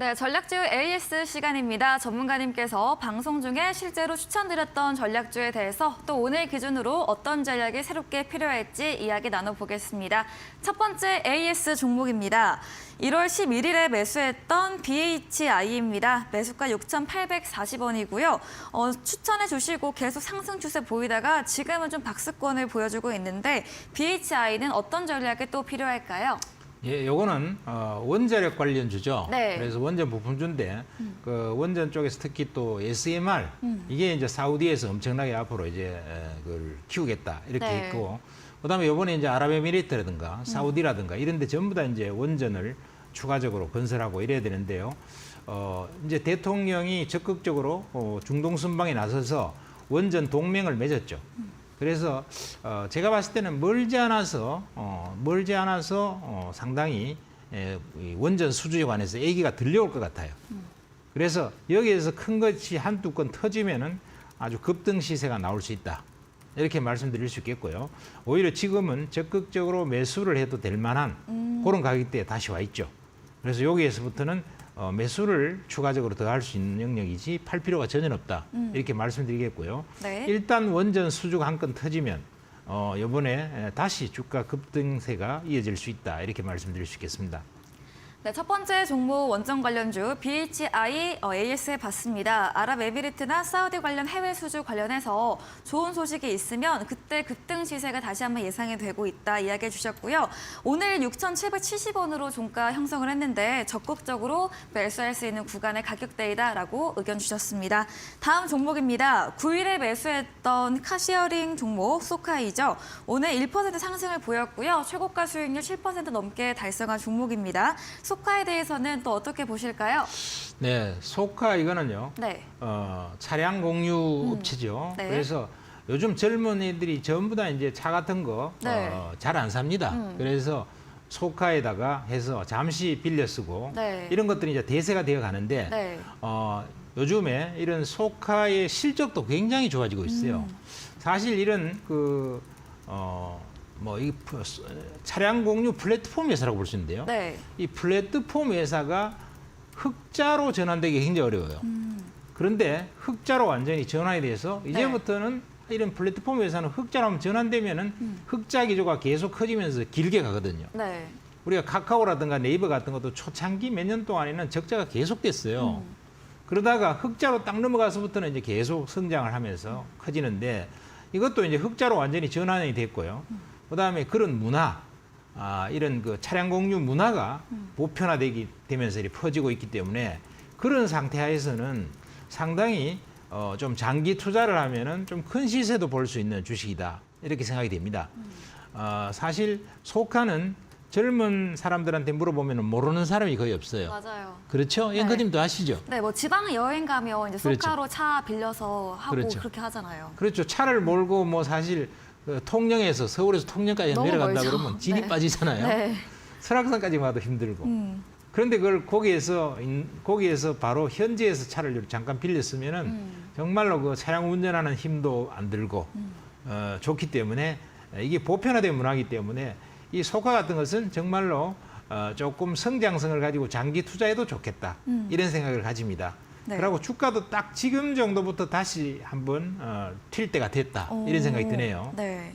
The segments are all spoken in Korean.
네, 전략주 AS 시간입니다. 전문가님께서 방송 중에 실제로 추천드렸던 전략주에 대해서 또 오늘 기준으로 어떤 전략이 새롭게 필요할지 이야기 나눠보겠습니다. 첫 번째 AS 종목입니다. 1월 11일에 매수했던 BHI입니다. 매수가 6,840원이고요. 어, 추천해 주시고 계속 상승 추세 보이다가 지금은 좀 박스권을 보여주고 있는데 BHI는 어떤 전략이 또 필요할까요? 예, 요거는 어, 원자력 관련주죠. 네. 그래서 원전 부품주인데 그 원전 쪽에서 특히 또 SMR 이게 이제 사우디에서 엄청나게 앞으로 이제 에, 그걸 키우겠다 이렇게 네. 했고 그다음에 요번에 이제 아랍에미리트라든가 사우디라든가 이런 데 전부 다 이제 원전을 추가적으로 건설하고 이래야 되는데요. 어, 이제 대통령이 적극적으로 어, 중동 순방에 나서서 원전 동맹을 맺었죠. 그래서 어, 제가 봤을 때는 멀지 않아서 어, 멀지 않아서 어, 상당히 에, 이 원전 수주에 관해서 얘기가 들려올 것 같아요. 그래서 여기에서 큰 것이 한두 건 터지면은 아주 급등 시세가 나올 수 있다. 이렇게 말씀드릴 수 있겠고요. 오히려 지금은 적극적으로 매수를 해도 될 만한 그런 가격대에 다시 와 있죠. 그래서 여기에서부터는 어, 매수를 추가적으로 더 할 수 있는 영역이지 팔 필요가 전혀 없다. 이렇게 말씀드리겠고요. 네. 일단 원전 수주가 한 건 터지면 어, 이번에 다시 주가 급등세가 이어질 수 있다. 이렇게 말씀드릴 수 있겠습니다. 네, 첫 번째 종목 원전 관련주 BHI 어, AS에 봤습니다. 아랍에미리트나 사우디 관련 해외 수주 관련해서 좋은 소식이 있으면 그때 급등 시세가 다시 한번 예상이 되고 있다 이야기해 주셨고요. 오늘 6,770원으로 종가 형성을 했는데 적극적으로 매수할 수 있는 구간의 가격대이다라고 의견 주셨습니다. 다음 종목입니다. 9일에 매수했던 카시어링 종목 소카이죠. 오늘 1% 상승을 보였고요. 최고가 수익률 7% 넘게 달성한 종목입니다. 소카에 대해서는 또 어떻게 보실까요? 네, 소카 이거는요. 네. 어, 차량 공유 업체죠. 네. 그래서 요즘 젊은 애들이 전부 다 이제 차 같은 거 네. 어, 잘안 삽니다. 음. 그래서 소카에다가 해서 잠시 빌려 쓰고 네. 이런 것들이 이제 대세가 되어 가는데 네. 어, 요즘에 이런 소카의 실적도 굉장히 좋아지고 있어요. 음. 사실 이런 그 어, 뭐이 차량 공유 플랫폼 회사라고 볼 수 있는데요. 네. 이 플랫폼 회사가 흑자로 전환되기 굉장히 어려워요. 음. 그런데 흑자로 완전히 전환이 돼서 네. 이제부터는 이런 플랫폼 회사는 흑자로 전환되면은 음. 흑자 기조가 계속 커지면서 길게 가거든요. 네. 우리가 카카오라든가 네이버 같은 것도 초창기 몇 년 동안에는 적자가 계속됐어요. 음. 그러다가 흑자로 딱 넘어가서부터는 이제 계속 성장을 하면서 커지는데 이것도 이제 흑자로 완전히 전환이 됐고요. 그다음에 그런 문화, 아, 이런 그 차량 공유 문화가 보편화되기 되면서 퍼지고 있기 때문에 그런 상태하에서는 상당히 어, 좀 장기 투자를 하면은 좀 큰 시세도 볼 수 있는 주식이다 이렇게 생각이 됩니다. 어, 사실 소카는 젊은 사람들한테 물어보면 모르는 사람이 거의 없어요. 맞아요. 그렇죠? 네. 앵커님도 아시죠? 네, 뭐 지방 여행 가면 이제 그렇죠. 소카로 차 빌려서 하고 그렇죠. 그렇게 하잖아요. 그렇죠. 차를 몰고 뭐 사실 그 통영에서 서울에서 통영까지 내려간다 멀죠. 그러면 진이 네. 빠지잖아요. 네. 설악산까지 와도 힘들고. 음. 그런데 그걸 거기에서 인- 거기에서 바로 현지에서 차를 잠깐 빌렸으면은 음. 정말로 그 차량 운전하는 힘도 안 들고 어, 좋기 때문에 이게 보편화된 문화이기 때문에 이 소카 같은 것은 정말로 어, 조금 성장성을 가지고 장기 투자해도 좋겠다 음. 이런 생각을 가집니다. 네. 그리고 주가도 딱 지금 정도부터 다시 한번 어, 튈 때가 됐다 이런 생각이 오, 드네요. 네.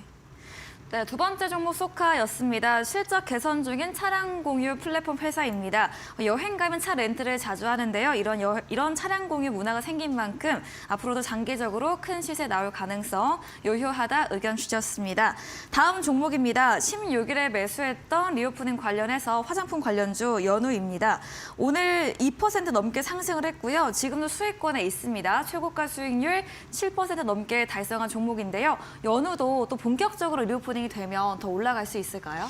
네, 두 번째 종목 소카였습니다. 실적 개선 중인 차량 공유 플랫폼 회사입니다. 여행 가면 차 렌트를 자주 하는데요. 이런 여- 이런 차량 공유 문화가 생긴 만큼 앞으로도 장기적으로 큰 시세 나올 가능성 요효하다 의견 주셨습니다. 다음 종목입니다. 16일에 매수했던 리오프닝 관련해서 화장품 관련주 연우입니다. 오늘 2% 넘게 상승을 했고요. 지금도 수익권에 있습니다. 최고가 수익률 7% 넘게 달성한 종목인데요. 연우도 또 본격적으로 리오프닝 이 되면 더 올라갈 수 있을까요?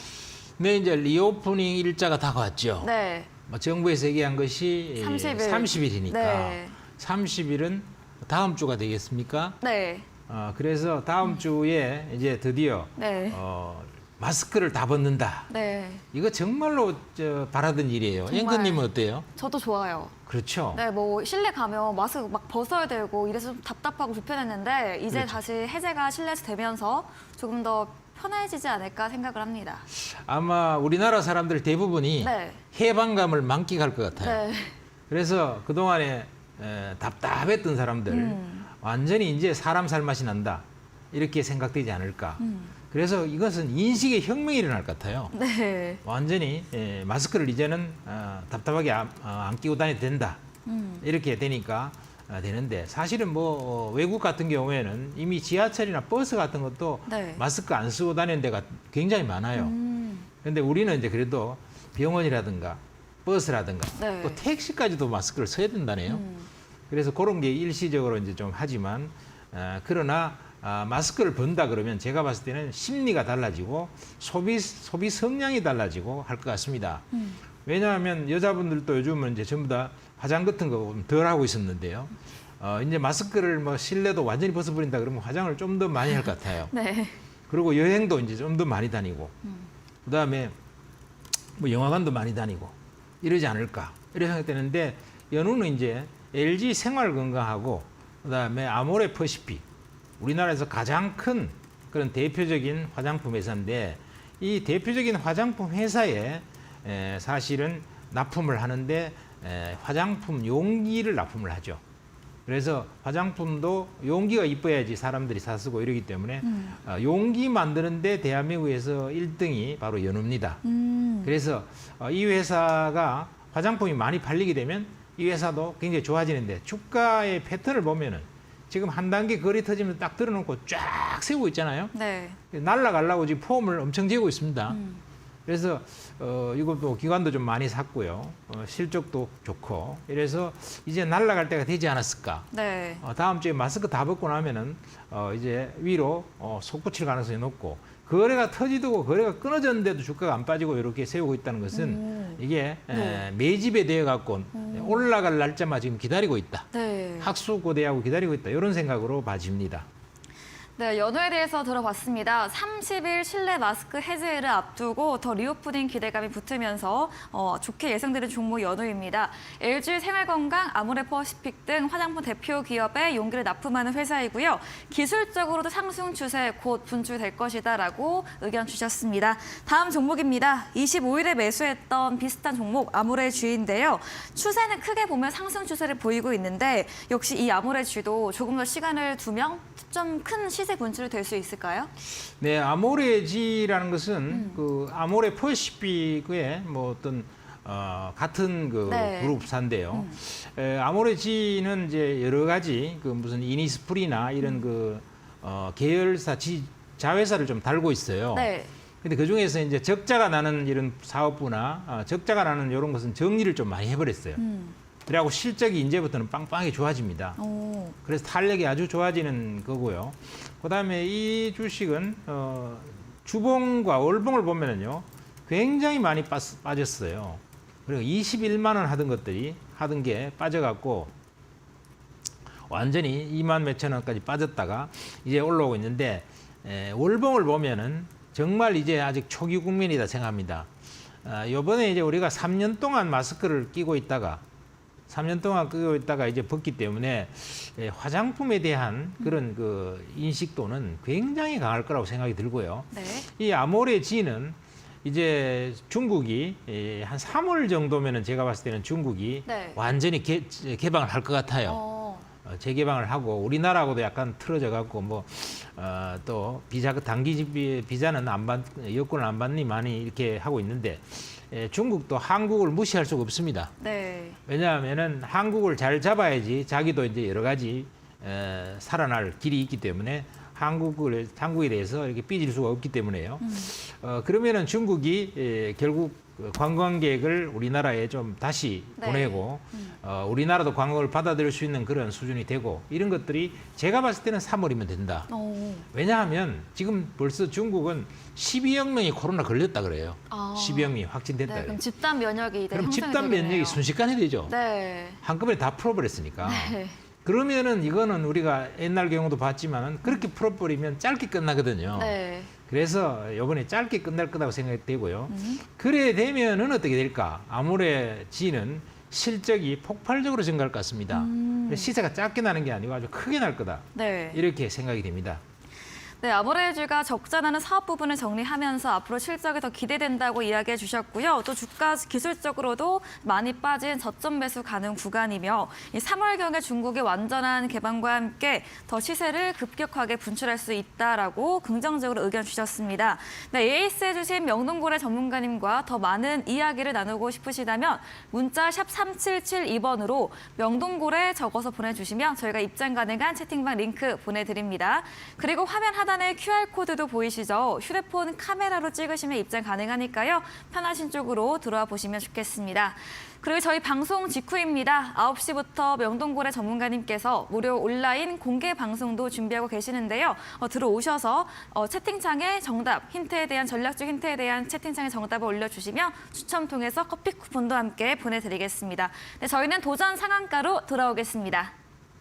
네, 이제 리오프닝 일자가 다가왔죠. 네. 뭐 정부에서 얘기한 것이 30일. 30일이니까 네. 30일은 다음 주가 되겠습니까? 네. 어, 그래서 다음 주에 이제 드디어 네. 어, 마스크를 다 벗는다. 네. 이거 정말로 저, 바라던 일이에요. 정말. 앵커님은 어때요? 저도 좋아요. 그렇죠. 네, 뭐 실내 가면 마스크 막 벗어야 되고 이래서 좀 답답하고 불편했는데 이제 그렇죠. 다시 해제가 실내에서 되면서 조금 더 편해지지 않을까 생각을 합니다. 아마 우리나라 사람들 대부분이 네. 해방감을 만끽할 것 같아요. 네. 그래서 그동안에 에, 답답했던 사람들 음. 완전히 이제 사람 살 맛이 난다. 이렇게 생각되지 않을까. 음. 그래서 이것은 인식의 혁명이 일어날 것 같아요. 네. 완전히 에, 마스크를 이제는 어, 답답하게 안, 어, 안 끼고 다녀도 된다. 음. 이렇게 되니까 어, 되는데 사실은 뭐 어, 외국 같은 경우에는 이미 지하철이나 버스 같은 것도 네. 마스크 안 쓰고 다니는 데가 굉장히 많아요. 음. 근데 우리는 이제 그래도 병원이라든가 버스라든가 네. 또 택시까지도 마스크를 써야 된다네요. 음. 그래서 그런 게 일시적으로 이제 좀 하지만 어, 그러나 아, 마스크를 번다 그러면 제가 봤을 때는 심리가 달라지고 소비 소비 성향이 달라지고 할 것 같습니다. 음. 왜냐하면 여자분들도 요즘은 이제 전부 다 화장 같은 거 덜 하고 있었는데요. 어, 이제 마스크를 뭐 실내도 완전히 벗어버린다 그러면 화장을 좀 더 많이 할 것 같아요. 네. 그리고 여행도 이제 좀 더 많이 다니고, 그 다음에 뭐 영화관도 많이 다니고 이러지 않을까 이렇게 생각되는데 연우는 이제 LG 생활건강하고 그 다음에 아모레 퍼시픽 우리나라에서 가장 큰 그런 대표적인 화장품 회사인데 이 대표적인 화장품 회사에 에, 사실은 납품을 하는데 에, 화장품 용기를 납품을 하죠. 그래서 화장품도 용기가 이뻐야지 사람들이 사 쓰고 이러기 때문에 음. 어, 용기 만드는데 대한민국에서 1등이 바로 연우입니다. 음. 그래서 어, 이 회사가 화장품이 많이 팔리게 되면 이 회사도 굉장히 좋아지는데 주가의 패턴을 보면은 지금 한 단계 거리 터지면 딱 들어놓고 쫙 세우고 있잖아요. 네. 날라가려고 지금 폼을 엄청 재고 있습니다. 음. 그래서 어, 이것도 기관도 좀 많이 샀고요. 어, 실적도 좋고 이래서 이제 날라갈 때가 되지 않았을까. 네. 어, 다음 주에 마스크 다 벗고 나면은 어, 이제 위로 어, 솟구칠 가능성이 높고 거래가 터지고 거래가 끊어졌는데도 주가가 안 빠지고 이렇게 세우고 있다는 것은 음. 이게 네. 에, 매집에 대해 갖고 올라갈 날짜만 지금 기다리고 있다. 네. 학수고대하고 기다리고 있다. 이런 생각으로 봐집니다. 네, 연휴에 대해서 들어봤습니다. 30일 실내 마스크 해제를 앞두고 더 리오프닝 기대감이 붙으면서 어, 좋게 예상되는 종목 연휴입니다. LG 생활건강, 아모레퍼시픽 등 화장품 대표 기업에 용기를 납품하는 회사이고요. 기술적으로도 상승 추세 곧 분출될 것이다라고 의견 주셨습니다. 다음 종목입니다. 25일에 매수했던 비슷한 종목 아모레 주인데요. 추세는 크게 보면 상승 추세를 보이고 있는데 역시 이 아모레 주도 조금 더 시간을 두면 좀 큰 시세 분출이 될 수 있을까요? 네, 아모레지라는 것은 음. 그 아모레 퍼시픽의 뭐 어떤 어, 같은 그 네. 음. 그룹사인데요. 에, 아모레지는 이제 여러 가지 그 무슨 이니스프리나 음. 이런 그 어, 계열사 지, 자회사를 좀 달고 있어요. 네. 근데 그 중에서 이제 적자가 나는 이런 사업부나 어, 적자가 나는 이런 것은 정리를 좀 많이 해버렸어요. 음. 그래갖고 실적이 이제부터는 빵빵하게 좋아집니다. 오. 그래서 탄력이 아주 좋아지는 거고요. 그다음에 이 주식은 어, 주봉과 월봉을 보면은요 굉장히 많이 빠, 빠졌어요. 그리고 21만 원 하던 것들이 하던 게 빠져갖고 완전히 2만 몇천 원까지 빠졌다가 이제 올라오고 있는데 에, 월봉을 보면은 정말 이제 아직 초기 국면이다 생각합니다. 아, 요번에 이제 우리가 3년 동안 마스크를 끼고 있다가 3년 동안 끼고 있다가 이제 벗기 때문에 에, 화장품에 대한 그런 그 인식도는 굉장히 강할 거라고 생각이 들고요. 네. 이 아모레 지는 이제 중국이 에, 한 3월 정도면은 제가 봤을 때는 중국이 네. 완전히 개, 개방을 할 것 같아요. 어. 어, 재개방을 하고 우리나라하고도 약간 틀어져 갖고 뭐또 비자 그 단기 비- 비자는 안 받, 여권을 안 받니 많이 이렇게 하고 있는데 에, 중국도 한국을 무시할 수가 없습니다. 네. 왜냐하면은 한국을 잘 잡아야지 자기도 이제 여러 가지 에, 살아날 길이 있기 때문에 한국을 한국에 대해서 이렇게 삐질 수가 없기 때문에요. 음. 어, 그러면은 중국이 에, 결국 그 관광객을 우리나라에 좀 다시 네. 보내고 음. 어, 우리나라도 관광을 받아들일 수 있는 그런 수준이 되고 이런 것들이 제가 봤을 때는 3월이면 된다. 오. 왜냐하면 지금 벌써 중국은 12억 명이 코로나 걸렸다 그래요. 아. 12억 명이 확진됐다 네. 그럼 집단 면역이 그럼 집단 되겠네요. 면역이 순식간에 되죠. 네. 한꺼번에 다 풀어버렸으니까. 네. 그러면은 이거는 우리가 옛날 경우도 봤지만은 그렇게 풀어버리면 짧게 끝나거든요. 네. 그래서 이번에 짧게 끝날 거라고 생각되고요. 음. 그래 되면은 어떻게 될까? 아무래 지는 실적이 폭발적으로 증가할 것 같습니다. 음. 시세가 짧게 나는 게 아니고 아주 크게 날 거다. 네. 이렇게 생각이 됩니다. 네, 아모레일주가 적자나는 사업 부분을 정리하면서 앞으로 실적이 더 기대된다고 이야기해 주셨고요. 또 주가 기술적으로도 많이 빠진 저점 매수 가능 구간이며 이 3월경에 중국의 완전한 개방과 함께 더 시세를 급격하게 분출할 수 있다라고 긍정적으로 의견 주셨습니다. 네, 에이스 해주신 명동고래 전문가님과 더 많은 이야기를 나누고 싶으시다면 문자 샵 3772번으로 명동고래 적어서 보내주시면 저희가 입장 가능한 채팅방 링크 보내드립니다. 그리고 화면 하 단에 QR코드도 보이시죠? 휴대폰 카메라로 찍으시면 입장 가능하니까요. 편하신 쪽으로 들어와 보시면 좋겠습니다. 그리고 저희 방송 직후입니다. 9시부터 명동고래 전문가님께서 무료 온라인 공개 방송도 준비하고 계시는데요. 어, 들어오셔서 어, 채팅창에 정답, 힌트에 대한 전략적 힌트에 대한 채팅창에 정답을 올려주시면 추첨 통해서 커피 쿠폰도 함께 보내드리겠습니다. 네, 저희는 도전 상한가로 돌아오겠습니다.